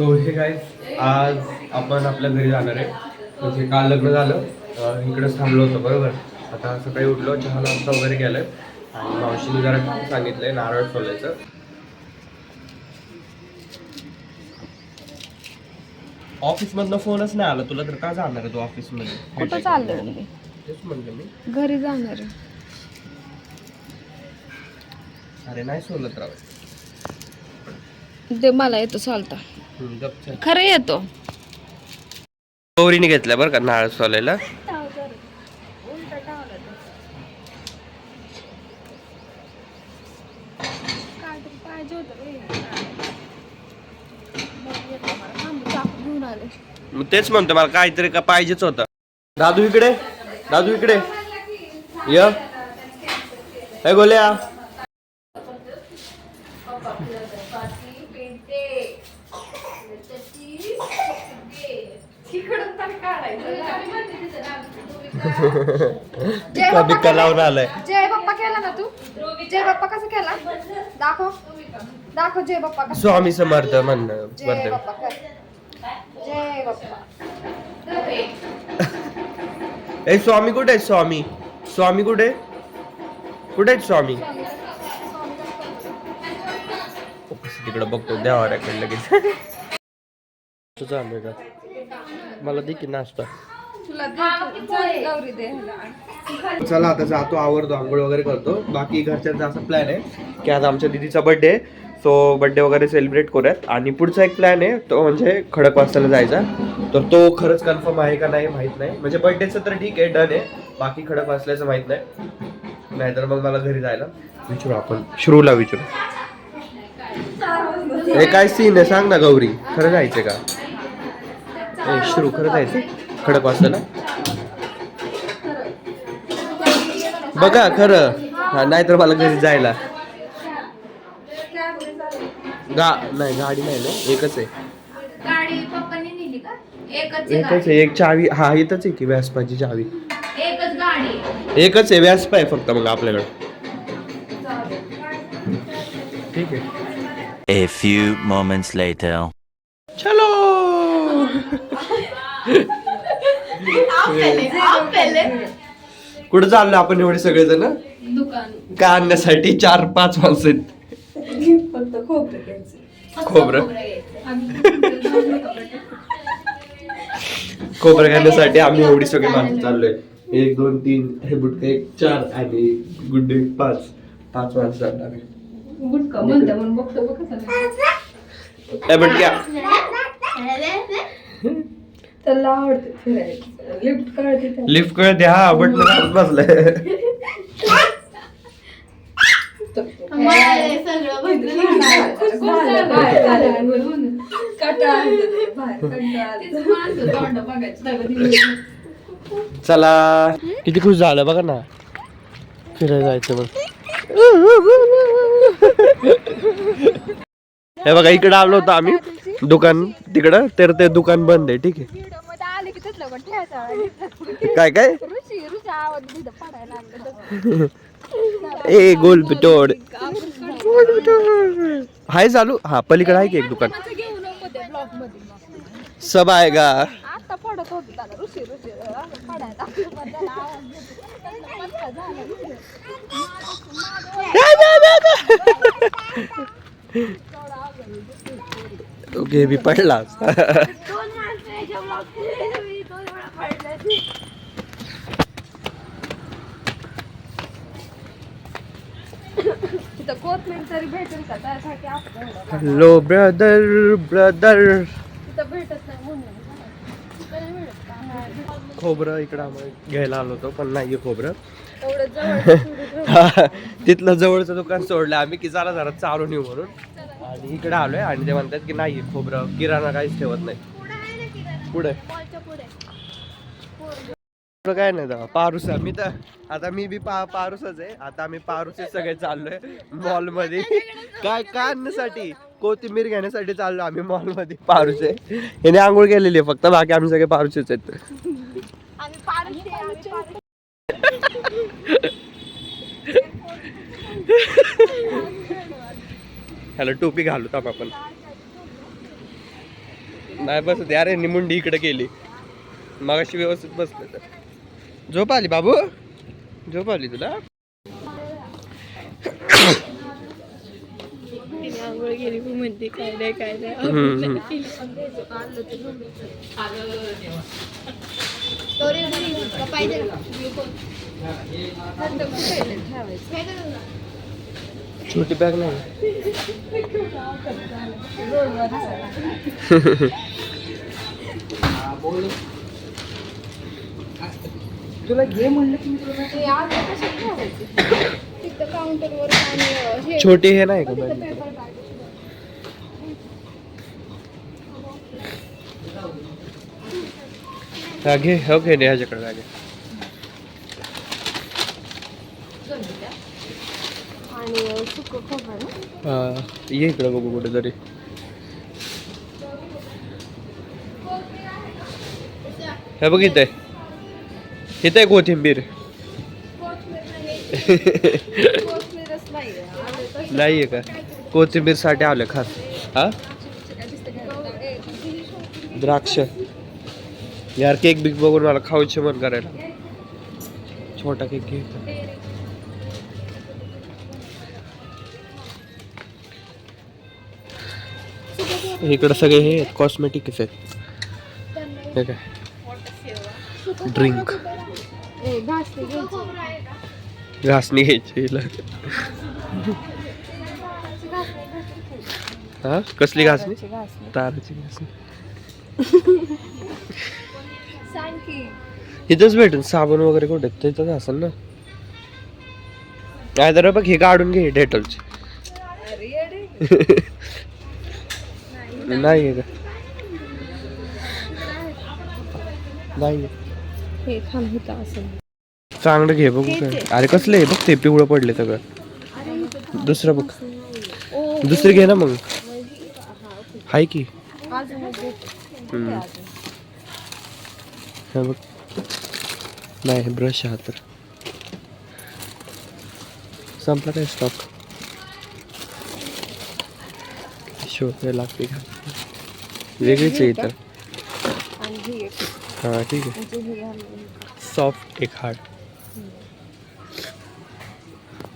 So हे काय आज आपण आपल्या घरी जाणार आहे. म्हणजे काल लग्न झालं. इकडेच थांबलो होतो बरोबर? आता सकाळी उठलो चहा नाश्ता वगैरे केलाय. आणि मावशीने जरा काम सांगितलंय नारळ सोलायचं. ऑफिस मधनं फोनच नाही आला तुला तर का जाणार आहे तू ऑफिसमध्ये कुठं चाललोय मी? तेच म्हणलं मी. घरी जाणार आहे. अरे नाही सोलत राव. ते मला येतो चालता. खरं येतो. गौरीने घेतल्या बरं का नारळ सोलायला? मग तेच म्हणतो मला काहीतरी का पाहिजेच होतं. दादू इकडे? दादू इकडे? य. हे गोल्या. बिक्का बिक्का लावून आलाय. जय बाप्पा केला ना तू? जय बाप्पा कसं केला दाखव. दाखव जय बाप्पा कसं स्वामी समर्थ म्हणणं जय बाप्पा कर. जय बाप्पा. ए स्वामी कुठे आहेत स्वामी? स्वामी कुठे? कुठे आहेत स्वामी? तिकडे बघतो देवाऱ्याकडे लगेच. तुझं आलोय का? मला दे की नाश्ता. चला आता जातो आवरतो आंघोळ वगैरे करतो. बाकी घरच्यांचा असा प्लॅन आहे की आज आमच्या दिदीचा बर्थडे सो बर्थडे वगैरे सेलिब्रेट करूयात. आणि पुढचा एक प्लॅन आहे तो म्हणजे खडकवासला जायचा. तर तो खरंच कन्फर्म आहे का नाही माहीत नाही. म्हणजे बर्थडेचं तर ठीक आहे डन आहे. बाकी खडकवासल्याचं माहीत नाही. नाहीतर मग मला घरी जायला. विचारू आपण. श्रूला विचारू. हे काय सीन आहे? सांग ना गौरी. खरं जायचं का? श्रू खरं जायचं खडकवासल्याला बघा खरं. हा नाहीतर मला घरी जायला. गा नाही गाडी नाही ना एकच आहे. गाडी पप्पांनी नेली का? एकच आहे एक चावी हा इथंच आहे की व्यासपाची चावी? एकच गाडी आहे. एकच आहे व्यासपा आहे फक्त मग आपल्याकडे. ठीक आहे. A few moments later. चलो! कुठं चाललो आपण एवढे सगळेजण? दुकान. का आणण्यासाठी चार पाच माणसं आहेत? फक्त खोबरं खोबरं? घालण्यासाठी आम्ही एवढी सगळी माणसं चाललोय. एक दोन तीन हे बुटके एक चार आणि गुड्डे पाच. पाच माणसं चाललो आम्ही गुटका म्हणते म्हणून बघतो बघ कसं ए बुटक्या त्याला आवडते फिरायला. लिफ्ट काढते त्याला. लिफ्ट कळ द्या हा. बटन बसलाय. झालं, बाहेर झालं. कंटाळा बाहेर कंटाळा. तेच माणसं तोंड बघायची. चला. किती खुश झालं बघा ना. फिरायला जायचं मग हे बघा इकडे आलो होतो आम्ही. दुकान तिकडं. तर ते दुकान बंद आहे ठीक आहे. काय काय? ए गोल पिटोड. हाय चालू? हा पलीकडे आहे की एक दुकान? सब आहे का. ओके मी पडला. कोथमीर तरी भेटेल का? त्यासाठी आपण एवढं हॅलो ब्रदर ब्रदर तिथं भेटत नाही म्हणून. तरी मिळत का? खोबरं इकडं आम्हाला घ्यायला आलो होतो पण नाही खोबरं. तिथलं जवळचं दुकान सोडलं आम्ही की जरा जरा चालू नेऊ म्हणून. आणि इकडे आलोय आणि ते म्हणतात की नाही खोबरं किराणा काहीच ठेवत नाही. पुढे पुढं काय नाही दादा पारुस मी तर आता मी बी पा पारुसच आहे. आता आम्ही पारुसे सगळे चाललोय मॉलमध्ये काय का आणण्यासाठी? कोथिंबीर घेण्यासाठी चाललो आम्ही मॉलमध्ये. पारुसे. याने आंघोळ केलेली आहे फक्त. बाकी आम्ही सगळे पारुसेच आहेत. हॅलो ह्याला टोपी घालू थांब आपण. नाही बसत रे निमुंडी इकडे केली. मगाशी व्यवस्थित बसले तर. झोप आली बाबू? झोप आली तुला? आंघोळ गेली म्हणते काय नाही काय नाही छोटी बॅग नाही. तुला घे म्हणलं की हे आज कशात ठेवायचे? तिथं काउंटरवर आणि अं, हे छोटे हे नाही का तिथं bag? Paper bag. हा, घे हो घे ह्याच्याकडे बॅग आहे. आणि अं, सुकं खोबरं ना हा ये इकडे बघू कुठेतरी हे बघ इथे आहे कोथिंबीर. नाही आहे का? कोथिंबीरसाठी आलं खास. हा? द्राक्ष. यार केक बिक बघून मला खाऊचे मन करायला. छोटा केक घे इकडं सगळे हे कॉस्मेटिक्स आहेत. हे काय? ड्रिंक घासणी घ्यायची. हा? कसली घासणी. ताराची घासणी. इथंच भेटेल साबण वगैरे कुठे तिथंच असेल ना? काय तर बघ हे काढून घे डेटॉलची. नाही का? नाही हे असं. चांगलं घे बघू काय. अरे कसलं आहे? बघ ते पिवळं पडले सगळं. दुसरं बघ. दुसरी घे ना मग. हाय की. हम्म. हे बघ. नाही ब्रश हा तर. संपला काय स्टॉक शोधायला लागते का? वेगळीच आहे इथं. आणि ही एक. हाँ ठीक हे. सॉफ्ट एक हार्ड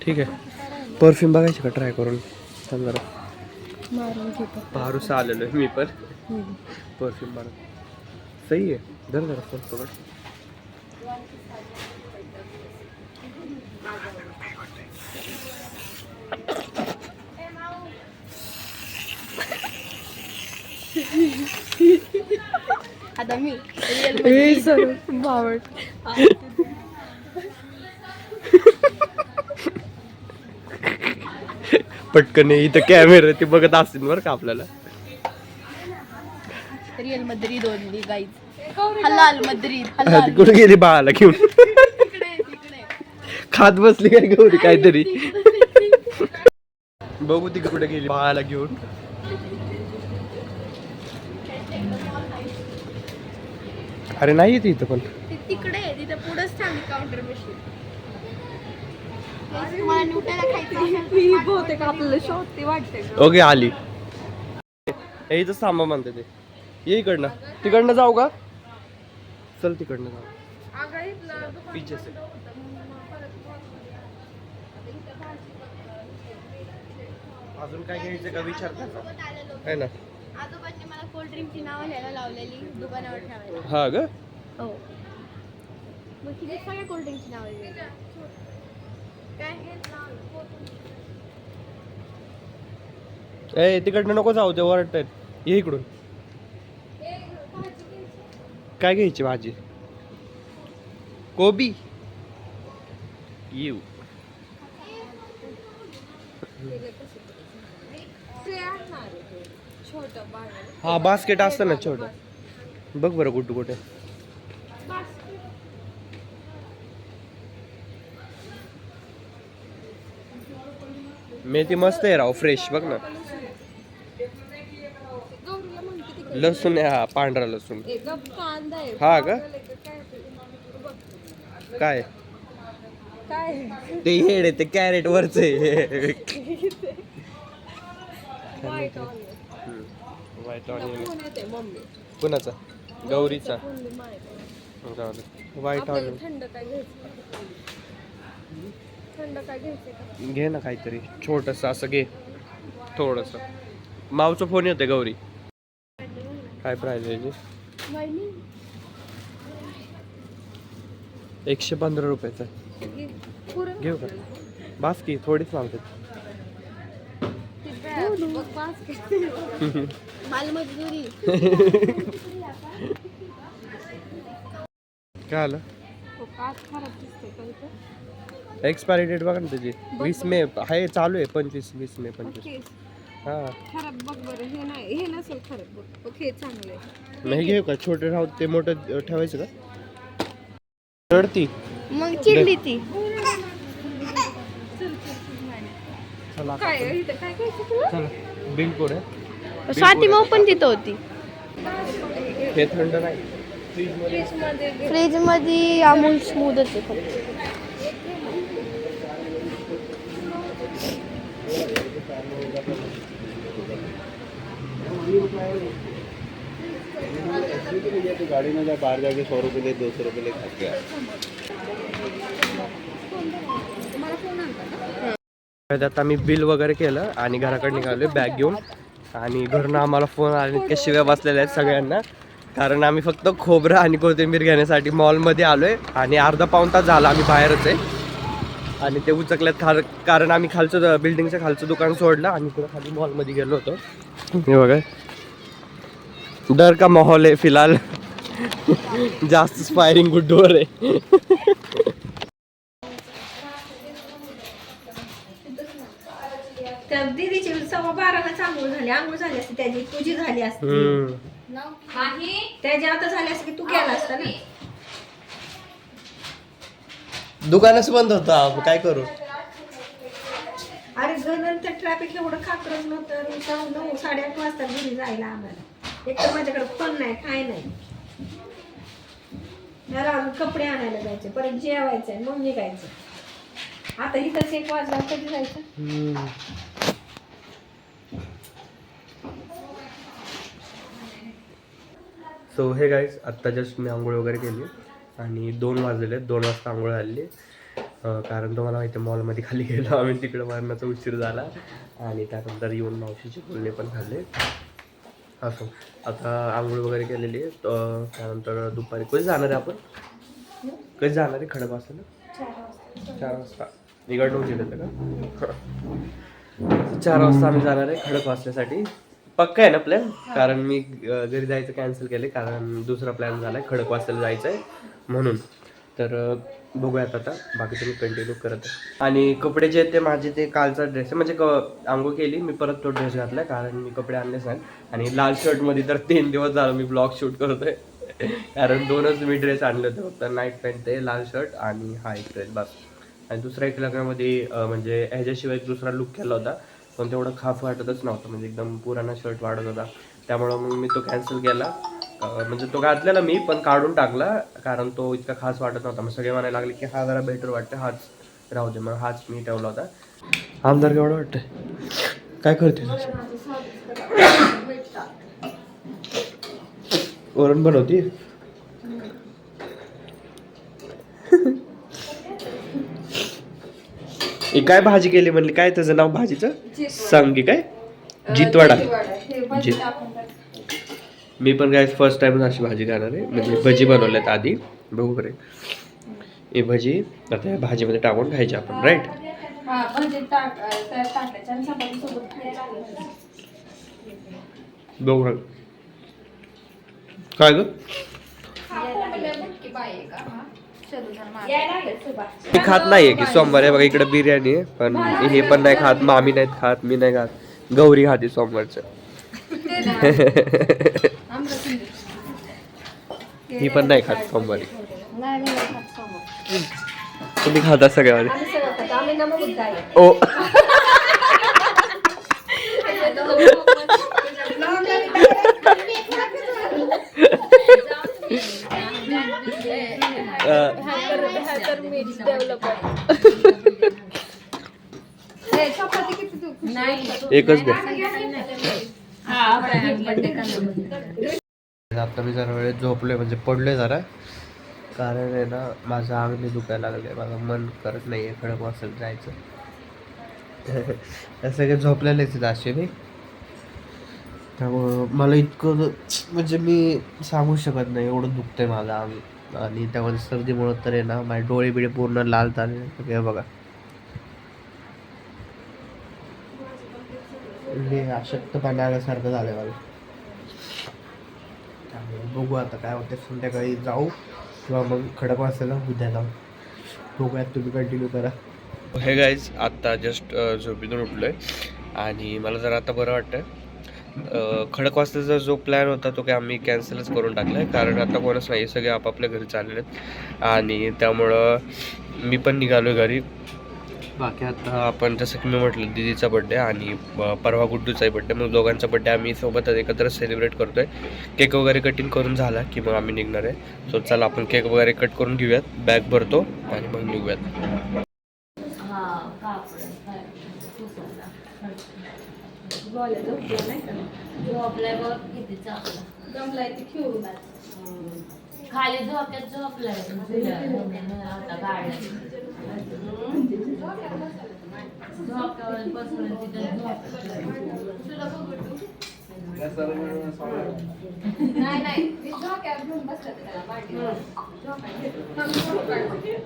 ठीक आहे परफ्यूम बघायची का ट्राय करून? सांग जरा। घेतो आलेलो आहे मी पण। हम्म. परफ्यूम मारून। सही आहे। धर जरा फ़ोन पकड। आता मी पटकन इथं कॅमेरा ते बघत असतील बरं का आपल्याला. रिअल मद्रीद ओनली गाईज हलाल मद्रीद हलाल. कुठे गेली बाळाला घेऊन? खात बसली काय गौरी काहीतरी. बघू ती कुठे गेली बाळाला घेऊन. अरे नाही ती इथं पण. ती तिकडे आहे, तिथे पुढेच थांबली काउंटर मशीन तुम्हाला न्यूटेला खायचं असेल ही बहुतेक आपल्याला शोधते वाटते. ग. ओके आली. हे इथं सामा म्हणते ते. ये इकडनं. तिकडनं जाऊ का? चल तिकडनं जाऊ. आहे. अजून काय घ्यायचं का? विचार आहे ना? आजोबांनी मला कोल्ड ड्रिंकची नावं लिहायला लावलेली दुकानावर ठेवायला. हा ग? हो. मग तिथे सगळ्या कोल्ड ड्रिंकची नावं लिहिली काय? ए तिकडनं नको जाऊ ते वरटत ये इकडून. काय घ्यायची भाजी? कोबी. येऊ ते आणणार आहे ते. छोटं बाळ हा बास्केट असतं ना छोटं. बघ बरं कुठं कुठे. मेथी मस्त आहे राव फ्रेश बघ ना. लसूण आहे हा पांढरा लसूण. हा का? काय ते हेड आहे ते कॅरेट वरच आहे. व्हाईट कुणाचा? गौरीचा. जाऊ दे. व्हाईट थंड काय घ्यायचं थंड काय घ्यायचं का? घे ना काहीतरी. छोटस असं घे. थोडस. मावचा फोन येते गौरी. काय प्राइस आहे याची? एकशे पंधरा रुपयाचा घेऊ का? बास की थोडीच मागते ती बॅग. बघ, basket. मालमजुरी काय आलं? हो एक्सपायरी डेट बघा ना त्याची. वीस मे आहे चालू आहे पंचवीस वीस मे पंचवीस. हा. खराब बघ बरं हे नाही हे नसेल खराब बघ. ओके चांगलं आहे. नाही घेऊ का? छोटे राहू ते मोठं ठेवायचं का? चढती मग चिडली ती. चला काय आहे इथं? काय घ्यायचं तुला चला बिल कोड आहे. स्वाती माऊ पण तिथं होती. हे थंड नाही. फ्रीजमध्ये फ्रीजमध्ये घे. फ्रीजमध्ये अमूल स्मूदच आहे फक्त. गाड़ी में जा बाहर जाके सौ रुपये ले दो सौ रुपये ले खा के आए तुम्हाला फोन आणता का आता आम्ही बिल वगैरे केलं आणि घराकडे निघालो बॅग घेऊन. आणि घरून आम्हाला फोन आले इतक्या शिव्या बसलेल्या आहेत सगळ्यांना. कारण आम्ही फक्त खोबरं आणि कोथिंबीर घेण्यासाठी मॉलमध्ये आलो आहे आणि अर्धा पाऊण तास झाला आम्ही बाहेरच आहे. आणि ते उचकल्यात खार कारण आम्ही खालचं बिल्डिंगचं खालचं दुकान सोडलं आणि पुढं खाली मॉलमध्ये गेलो होतो. हे बघा. डर का माहोल आहे फिलहाल. जास्त स्पायरिंग डोअर आहे. दीदीची सव्वा बाराला आंघोळ झाली आंघोळ झाली असती त्याची तुझी झाली असती. हम्म. त्याची आता झाली असती की तू केला असता ना? दुकानच बंद होता काय करू? अरे नंतर ट्रॅफिक एवढं खाकरच नव्हतं. नुसतं नऊ साडेआठ वाजता घरी जायला आम्हाला. एक तर माझ्याकडे फोन नाही काय नाही. अजून कपडे आणायला जायचे परत जेवायचंय मग निघायचं. आता इथंच एक वाजला कधी जायचं? सो हे गाईज आत्ता जस्ट मी आंघोळ वगैरे केली आणि दोन वाजलेले आहेत. दोन वाजता आंघोळ अं, कारण तुम्हाला माहिती आहे मॉलमध्ये खाली गेलो आम्ही तिकडं मारण्याचा उशीर झाला. आणि त्यानंतर येऊन मावशीचे बोलणे पण खाल्ले असो. आता आंघोळ वगैरे केलेली आहे. त्यानंतर दुपारी कधी जाणार आहे आपण? कधी जाणार आहे? खडक वाजता चार वाजता. इकडनं उशीर येतं का? चार वाजता आम्ही जाणार आहे खडक वाचण्यासाठी. पक्का आहे ना प्लॅन कारण मी घरी जायचं कॅन्सल केले कारण दुसरा प्लॅन झाला आहे खडकवासला जायचं आहे म्हणून. तर बघूयात आता बाकी तुम्ही कंटिन्यू करत आहे. आणि कपडे जे आहेत ते माझे ते कालचा ड्रेस आहे. म्हणजे क आंघोळ केली मी परत तो ड्रेस घातला कारण मी कपडे आणलेच नाही. आणि लाल शर्टमध्ये तर तीन दिवस झालं मी ब्लॉग शूट करतोय. कारण दोनच मी ड्रेस आणले होते फक्त नाईट पॅन्ट ते लाल शर्ट आणि हा एक ड्रेस बस. आणि दुसऱ्या एक लग्नामध्ये अं, म्हणजे ह्याच्याशिवाय एक दुसरा लुक केला होता. पण तेवढं खास वाटतच नव्हतं. म्हणजे एकदम पुराणा शर्ट वाढत होता. त्यामुळं मग मी तो कॅन्सल केला. म्हणजे तो घातलेला मी पण काढून टाकला. कारण तो इतका खास वाटत नव्हता. मग सगळे म्हणायला लागले की हा जरा बेटर वाटतं हाच राहू दे. मग हाच मी ठेवला होता. आमदार केवढं वाटतंय? काय करते वरण बनवती हे काय भाजी केली म्हणली? काय त्याचं नाव भाजीचं? सांग की काय? जितवाडा. जित मी पण काय फर्स्ट टाइम अशी भाजी खाणार आहे. म्हणजे भजी बनवल्यात आधी. बघू बरे. हे भजी आता या भाजीमध्ये टाकून खायची आपण राईट म्हणजे. बघू. काय ग? मी खात नाहीये की सोमवार आहे बघा इकडे बिर्याणी आहे पण हे पण नाही खात मामी नाहीत खात मी नाही खात. गौरी खाते सोमवारचं. ही पण नाही खात सोमवारी. तुम्ही खाता सगळ्यामध्ये? आम्ही सगळं खातो आम्ही नमक आहे ओ अं, हॅकर मीठ डेव्हलप चपाती किती तू एकच आता मी जरा वेळेत झोपलोय म्हणजे पडलोय जरा. कारण आहे ना माझं अंग मी दुखायला लागले माझं मन करत नाही आहे खडक वाचत जायचं. हे सगळे झोपलेलेच आहेत असे मी. त्यामुळं मला इतकं म्हणजे मी सांगू शकत नाही एवढं दुखतंय माझं अंग आणि त्यामध्ये सर्दीमुळं तर आहे ना माझे डोळे बिळे पूर्ण लाल झाले. सगळे बघा. हे पाण्यासारखं आल्यासारखं झालं मला त्यामुळे बघू आता काय होते संध्याकाळी जाऊ किंवा मग खडक वाचायला उद्या जाऊ. बघूयात तुम्ही कंटिन्यू करा. हे गाईज आत्ता जस्ट झोपेतून उठलो आहे आणि मला जरा आता बरं वाटतं खडकवासचा जो प्लॅन होता तो काय आम्ही कॅन्सलच करून टाकला आहे कारण आता कोणच नाही सगळे आपापल्या घरी चालले आहेत. आणि त्यामुळं मी पण निघालो आहे घरी. बाकी आता आपण जसं की मी म्हटलं दिदीचा बड्डे आणि परवा गुड्डूचाही बड्डे मग दोघांचा बड्डे आम्ही सोबतच एकत्र सेलिब्रेट करतो आहे केक वगैरे कटिंग करून झाला की मग आम्ही निघणार आहे. सो चला आपण केक वगैरे कट करून घेऊयात. बॅग भरतो आणि मग निघूयात. जमलाय ते खेळून खाली झोप्यात झोपलाय आता गाड्या झोप्यावर बसलं तिथे नाही नाही. मी झोक्यावर घेऊन बसले त्याला पाठीवर.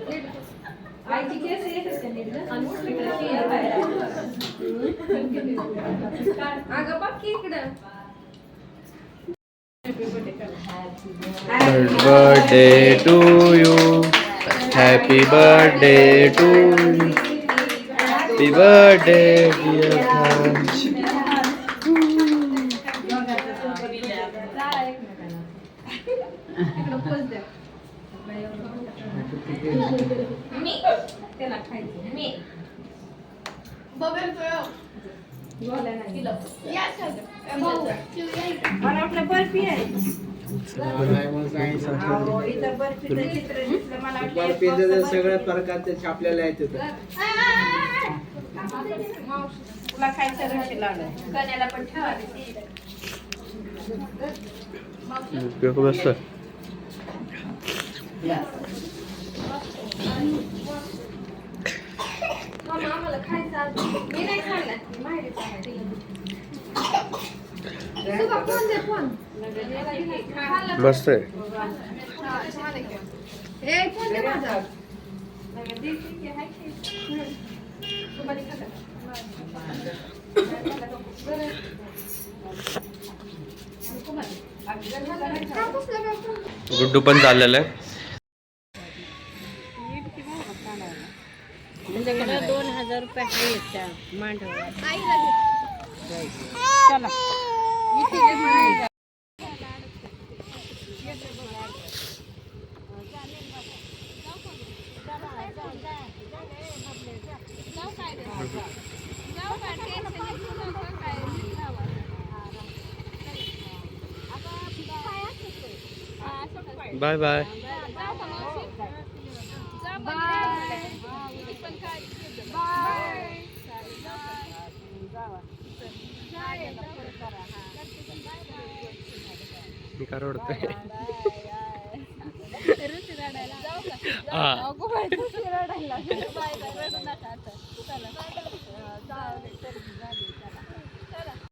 आईची का इकडे केस बाहेर. अगं बघ की इकडं. Birthday to you happy birthday to you happy birthday जाळा एकमेकांना. इकडं पोच द्या. मी त्याला खायचं मी गोळ्या नाही. मला वाटलं बर्फी आहे सगळ्या प्रकारचे छापलेले आहेत तिथं तुला खायचं रशी लावलं कण्याला पण ठेवा मस्त मामा आम्हाला खायचं आज. मी नाही खाल्ला मी माहेरी खाल्ला. तुझा फोन दे फोन खाल्ला मस्त आहे. गुड्डू पण चाललेलं आहे. हजार रुपये आहे त्या मांडवाला. आईला बाय बाय. मी का